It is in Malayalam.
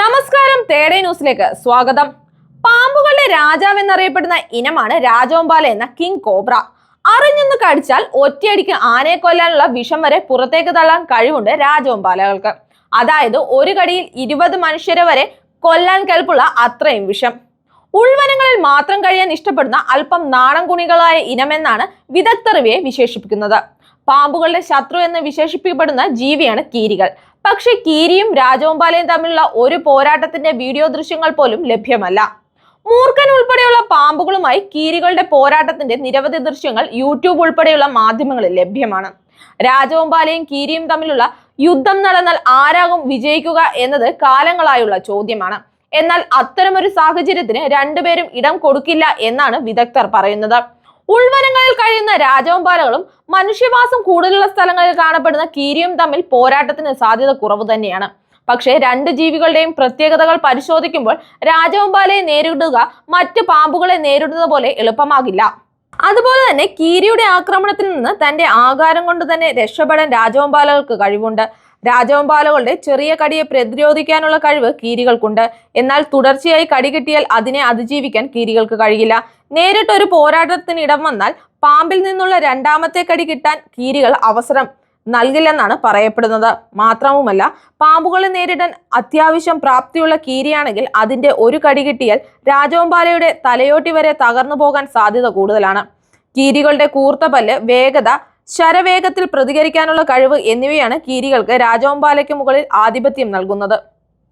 നമസ്കാരം തേടേ ന്യൂസിലേക്ക് സ്വാഗതം. പാമ്പുകളുടെ രാജാവ് എന്നറിയപ്പെടുന്ന ഇനമാണ് രാജോമ്പാല എന്ന കിങ് കോബ്ര. അറിഞ്ഞൊന്ന് കടിച്ചാൽ ഒറ്റയടിക്ക് ആനയെ കൊല്ലാനുള്ള വിഷം വരെ പുറത്തേക്ക് തള്ളാൻ കഴിവുണ്ട് രാജോമ്പാലകൾക്ക് അതായത് ഒരു കടിയിൽ ഇരുപത് മനുഷ്യരെ വരെ കൊല്ലാൻ കൽപ്പുള്ള അത്രയും വിഷം. ഉൾവനങ്ങളിൽ മാത്രം കഴിയാൻ ഇഷ്ടപ്പെടുന്ന അല്പം നാടൻ കുണികളായ ഇനമെന്നാണ് വിദഗ്ധർ ഇവയെ വിശേഷിപ്പിക്കുന്നത്. പാമ്പുകളുടെ ശത്രു എന്ന് വിശേഷിപ്പിക്കപ്പെടുന്ന ജീവിയാണ് കീരികൾ. പക്ഷേ കീരിയും രാജവമ്പാലയും തമ്മിലുള്ള ഒരു പോരാട്ടത്തിന്റെ വീഡിയോ ദൃശ്യങ്ങൾ പോലും ലഭ്യമല്ല. മൂർഖൻ ഉൾപ്പെടെയുള്ള പാമ്പുകളുമായി കീരികളുടെ പോരാട്ടത്തിന്റെ നിരവധി ദൃശ്യങ്ങൾ യൂട്യൂബ് ഉൾപ്പെടെയുള്ള മാധ്യമങ്ങളിൽ ലഭ്യമാണ്. രാജവമ്പാലയും കീരിയും തമ്മിലുള്ള യുദ്ധം നടന്നാൽ ആരാകും വിജയിക്കുക എന്നത് കാലങ്ങളായുള്ള ചോദ്യമാണ്. എന്നാൽ അത്തരമൊരു സാഹചര്യത്തിന് രണ്ടുപേരും ഇടം കൊടുക്കില്ല എന്നാണ് വിദഗ്ധർ പറയുന്നത്. ഉൾവനങ്ങളിൽ കഴിയുന്ന രാജവമ്പാലകളും മനുഷ്യവാസം കൂടുതലുള്ള സ്ഥലങ്ങളിൽ കാണപ്പെടുന്ന കീരിയും തമ്മിൽ പോരാട്ടത്തിന് സാധ്യത കുറവ് തന്നെയാണ്. പക്ഷേ രണ്ട് ജീവികളുടെയും പ്രത്യേകതകൾ പരിശോധിക്കുമ്പോൾ രാജവമ്പാലയെ നേരിടുക മറ്റ് പാമ്പുകളെ നേരിടുന്നത് പോലെ എളുപ്പമാകില്ല. അതുപോലെ തന്നെ കീരിയുടെ ആക്രമണത്തിൽ നിന്ന് തന്റെ ആകാരം കൊണ്ട് തന്നെ രക്ഷപ്പെടാൻ രാജവമ്പാലകൾക്ക് കഴിവുണ്ട്. രാജവമ്പാലകളുടെ ചെറിയ കടിയെ പ്രതിരോധിക്കാനുള്ള കഴിവ് കീരികൾക്കുണ്ട്. എന്നാൽ തുടർച്ചയായി കടി കിട്ടിയാൽ അതിനെ അതിജീവിക്കാൻ കീരികൾക്ക് കഴിയില്ല. നേരിട്ടൊരു പോരാട്ടത്തിന് ഇടം വന്നാൽ പാമ്പിൽ നിന്നുള്ള രണ്ടാമത്തെ കടി കിട്ടാൻ കീരികൾ അവസരം നൽകില്ലെന്നാണ് പറയപ്പെടുന്നത്. മാത്രവുമല്ല പാമ്പുകളെ നേരിടാൻ അത്യാവശ്യം പ്രാപ്തിയുള്ള കീരിയാണെങ്കിൽ അതിന്റെ ഒരു കടി കിട്ടിയാൽ രാജവമ്പാലയുടെ തലയോട്ടി വരെ തകർന്നു പോകാൻ സാധ്യത കൂടുതലാണ്. കീരികളുടെ കൂർത്ത പല്ല് വേഗത ശരവേഗത്തിൽ പ്രതികരിക്കാനുള്ള കഴിവ് എന്നിവയാണ് കീരികൾക്ക് രാജവമ്പാലയ്ക്ക് മുകളിൽ ആധിപത്യം നൽകുന്നത്.